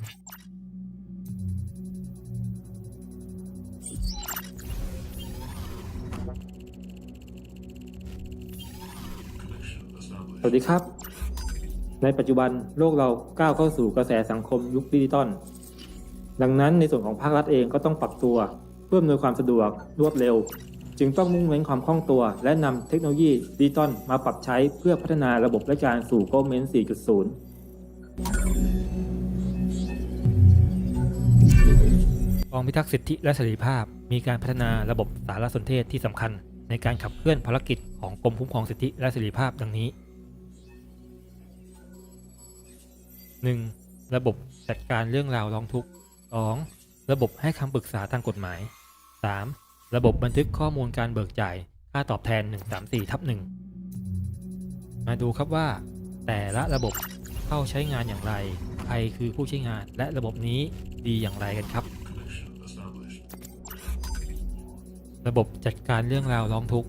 สวัสดีครับ ในปัจจุบันโลกเราก้าวเข้าสู่กระแสสังคมยุคดิจิตอล ดังนั้นในส่วนของภาครัฐเองก็ต้องปรับตัว เพื่ออำนวยความสะดวกรวดเร็ว จึงต้องมุ่งเน้นความคล่องตัว และนำเทคโนโลยีดิจิตอลมาปรับใช้เพื่อพัฒนาระบบราชการสู่ Government 4.0 กองพิทักษ์สิทธิและเสรีภาพ มีการพัฒนาระบบสารสนเทศที่สำคัญ ในการขับเคลื่อนภารกิจของกรมคุ้มครองสิทธิและเสรีภาพดังนี้ 1. ระบบจัดการเรื่องราวร้องทุกข์ 2. ระบบให้คำปรึกษาทางกฎหมาย 3. ระบบบันทึกข้อมูลการเบิกจ่ายค่าตอบแทน 134ทับ1มาดูครับว่า แต่ละระบบเข้าใช้งานอย่างไร ใครคือผู้ใช้งานและระบบนี้ดีอย่างไรกันครับ ระบบจัดการเรื่องราวร้องทุกข์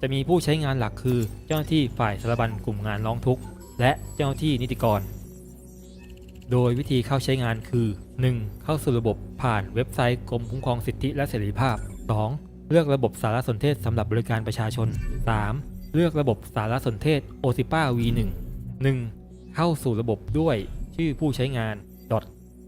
จะมีผู้ใช้งานหลักคือเจ้าหน้าที่ฝ่ายสารบัญกลุ่มงานร้องทุกข์ และเจ้าหน้าที่นิติกร โดยวิธีเข้าใช้งานคือ 1. เข้าสู่ระบบผ่านเว็บไซต์กรมคุ้มครองสิทธิและเสรีภาพ 2. เลือกระบบสารสนเทศสำหรับบริการประชาชน 3. เลือกระบบสารสนเทศ o s i p a v1 1. เข้าสู่ระบบด้วยชื่อผู้ใช้งาน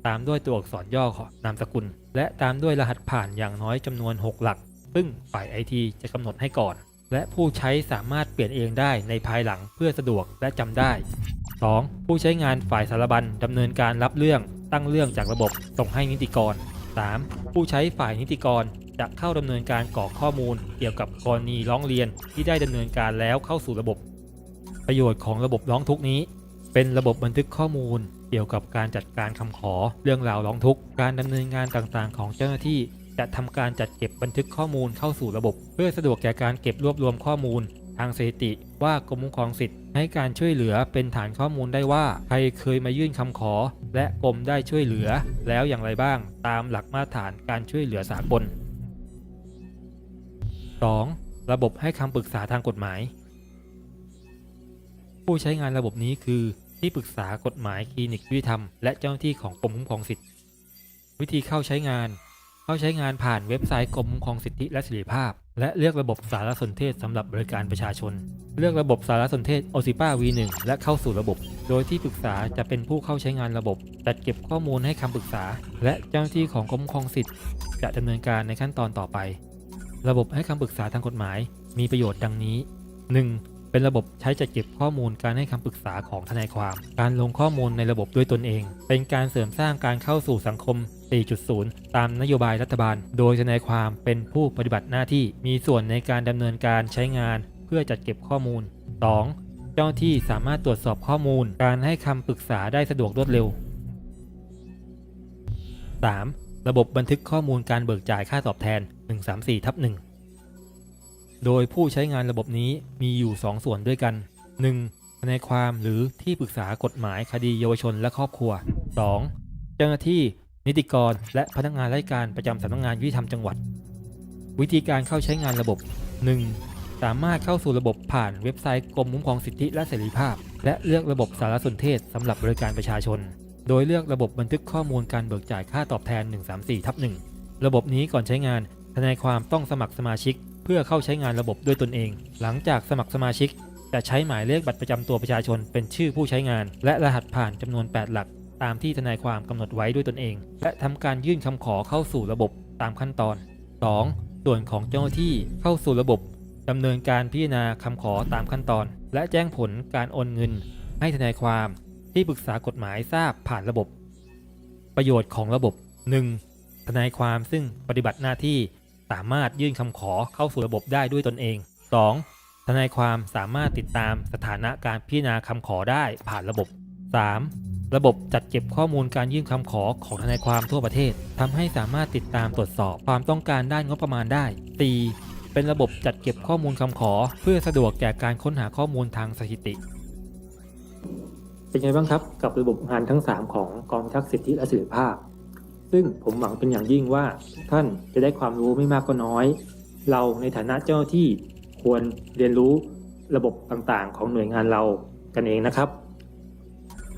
ตามด้วยตัวอักษรย่อของนามสกุล และตามด้วยรหัสผ่านอย่างน้อยจำนวน 6 หลัก ซึ่งฝ่ายไอทีจะกำหนดให้ก่อน และผู้ใช้สามารถเปลี่ยนเองได้ในภายหลังเพื่อสะดวกและจำได้ 2. ผู้ใช้งานฝ่ายสารบัญดำเนินการรับเรื่องตั้งเรื่องจากระบบส่งให้นิติกร 3. ผู้ใช้ฝ่ายนิติกรจะเข้าดำเนินการกรอกข้อมูล เกี่ยวกับกรณีร้องเรียนที่ได้ดำเนินการแล้วเข้าสู่ระบบ ประโยชน์ของระบบร้องทุกข์นี้ เป็นระบบบันทึกข้อมูล เกี่ยวกับการจัดการคำขอ เรื่องราวร้องทุกข์ การดำเนินงานต่างๆ ของเจ้าหน้าที่ จะทำการจัดเก็บบันทึกข้อมูลเข้าสู่ระบบ เพื่อสะดวกแก่การเก็บรวบรวมข้อมูล ทางสถิติว่ากรมคุ้มครองสิทธิ์ให้การช่วยเหลือเป็นฐานข้อมูลได้ว่า ใครเคยมายื่นคำขอ และกรมได้ช่วยเหลือ แล้วอย่างไรบ้าง ตามหลักมาตรฐานการช่วยเหลือสากล 2. ระบบให้คำปรึกษาทางกฎหมาย ผู้ใช้งานระบบนี้คือ ที่ปรึกษากฎหมายคลินิกยุติธรรมและเจ้าหน้าที่ของกรมคุ้มครองสิทธิวิธีเข้าใช้งาน เข้าใช้งานผ่านเว็บไซต์กรมคุ้มครองสิทธิและเสรีภาพ และเลือกระบบสารสนเทศสำหรับบริการประชาชน เลือกระบบสารสนเทศ o s i p a V1 และเข้าสู่ระบบ โดยที่ปรึกษาจะเป็นผู้เข้าใช้งานระบบ จัดเก็บข้อมูลให้คำปรึกษา และเจ้าหน้าที่ของกรมคุ้มครองสิทธิจะดำเนินการในขั้นตอนต่อไป ระบบให้คำปรึกษาทางกฎหมาย มีประโยชน์ดังนี้ 1. เป็นระบบใช้จัดเก็บข้อมูลการให้คำปรึกษาของทนายความ การลงข้อมูลในระบบด้วยตนเอง เป็นการเสริมสร้างการเข้าสู่สังคม 4.0 ตามนโยบายรัฐบาล โดยทนายความเป็นผู้ปฏิบัติหน้าที่ มีส่วนในการดำเนินการใช้งาน เพื่อจัดเก็บข้อมูล 2. เจ้าหน้าที่สามารถตรวจสอบข้อมูล การให้คำปรึกษาได้สะดวกรวดเร็ว 3. ระบบบันทึกข้อมูลการเบิกจ่ายค่าตอบแทน 134ทับ1 โดยผู้ใช้งานระบบนี้มีอยู่ 2 ส่วนด้วยกัน 1. ทนายความหรือที่ปรึกษากฎหมายคดีเยาวชนและครอบครัว 2. เจ้าหน้าที่นิติกรและพนักงานราชการประจำสำนักงานยุติธรรมจังหวัด วิธีการเข้าใช้งานระบบ 1. สามารถเข้าสู่ระบบผ่านเว็บไซต์กรมคุ้มครองสิทธิและเสรีภาพ และเลือกระบบสารสนเทศสำหรับบริการประชาชน โดยเลือกระบบบันทึกข้อมูลการเบิกจ่ายค่าตอบแทน 134ทับ1ระบบนี้ก่อนใช้งานทนายความต้องสมัครสมาชิก พื่อเข้าใช้งานระบบด้วยตนเอง หลังจากสมัครสมาชิก จะใช้หมายเลขบัตรประจำตัวประชาชน เป็นชื่อผู้ใช้งาน และรหัสผ่านจำนวน 8 หลัก ตามที่ทนายความกำหนดไว้ด้วยตนเอง และทำการยื่นคำขอเข้าสู่ระบบตามขั้นตอน 2. ส่วนของเจ้าหน้าที่เข้าสู่ระบบดำเนินการพิจารณาคำขอตามขั้นตอน และแจ้งผลการโอนเงิน ให้ทนายความที่ปรึกษากฎหมายทราบผ่านระบบ ประโยชน์ของระบบ 1. ทนายความซึ่งปฏิบัติหน้าที่ สามารถยื่นคำขอเข้าสู่ระบบได้ด้วยตนเอง 2. ทนายความสามารถติดตามสถานะการพิจารณาคำขอได้ผ่านระบบ 3. ระบบจัดเก็บข้อมูลการยื่นคำขอของทนายความทั่วประเทศทำให้สามารถติดตามตรวจสอบความต้องการด้านงบประมาณได้ 4. เป็นระบบจัดเก็บข้อมูลคำขอ เพื่อสะดวกแก่การค้นหาข้อมูลทางสถิติ เป็นไงบ้างครับกับระบบงานทั้ง 3 ของกองทักษ์สิทธิและเสรีภาพ ซึ่งผมหวังเป็นอย่างยิ่งว่าท่านจะได้ความรู้ไม่มากก็น้อย เราในฐานะเจ้าหน้าที่ควรเรียนรู้ระบบต่างๆ ของหน่วยงานเรากันเองนะครับ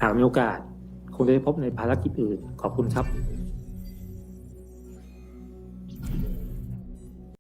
หากมีโอกาสคงจะได้พบในภารกิจอื่นขอบคุณครับ